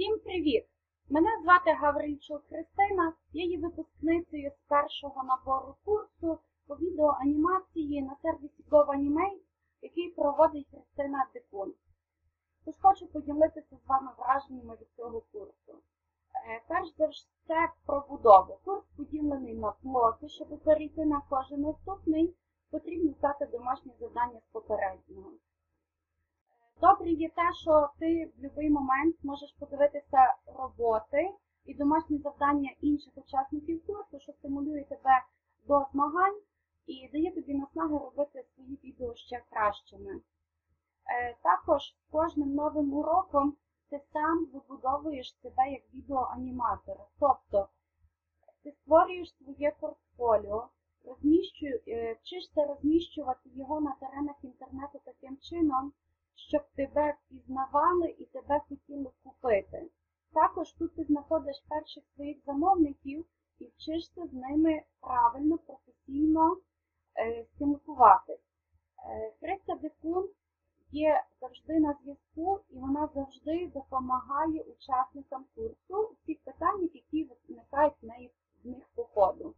Всім привіт! Мене звати Гаврильчук Христина, я є випускницею з першого набору курсу по відеоанімації на сервісі GoAnimate, який проводить Христина Дикун. Тож хочу поділитися з вами враженнями від цього курсу. Е, Перш за все про будову. Курс поділений на блоки, щоб перейти на кожен наступний, потрібно здати домашнє завдання з попереднього. Добре є те, що ти в будь-який момент можеш подивитися роботи і домашні завдання інших учасників курсу, що стимулює тебе до змагань і дає тобі наснаги робити свої відео ще кращими. Е, Також кожним новим уроком ти сам вибудовуєш себе як відеоаніматора. Тобто ти створюєш своє портфоліо, розміщує- е, вчишся розміщувати його на теренах інтернету таким чином, впізнавали і купити. Також тут ти знаходиш перших своїх замовників і вчишся з ними правильно, професійно е, спілкуватись. Е, Христя Дикун є завжди на зв'язку і вона завжди допомагає учасникам курсу у всіх питаннях, які виникають в неї в них по ходу.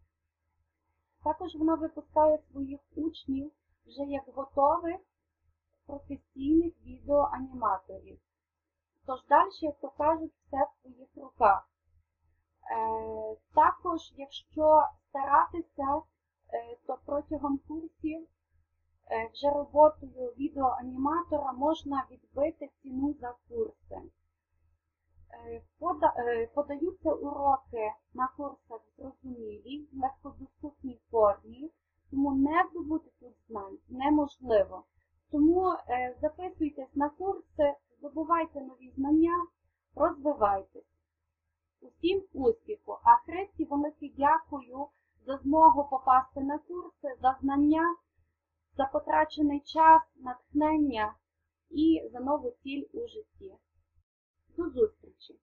Також вона випускає своїх учнів вже як готових професійних відеоаніматорів. Тож далі, як то кажуть, все в своїх руках. Е, також, якщо старатися, е, то протягом курсів е, вже роботою відеоаніматора можна відбити ціну за курси. Е, пода- е, подаються уроки на курсах зрозумілій, легкодоступній формі, тому не здобути тут знань неможливо. Тому е, записуйтесь на здобувайте нові знання, розвивайтесь. Усім успіху! А Христі велике дякую за змогу попасти на курси, за знання, за потрачений час, натхнення і за нову ціль у житті. До зустрічі!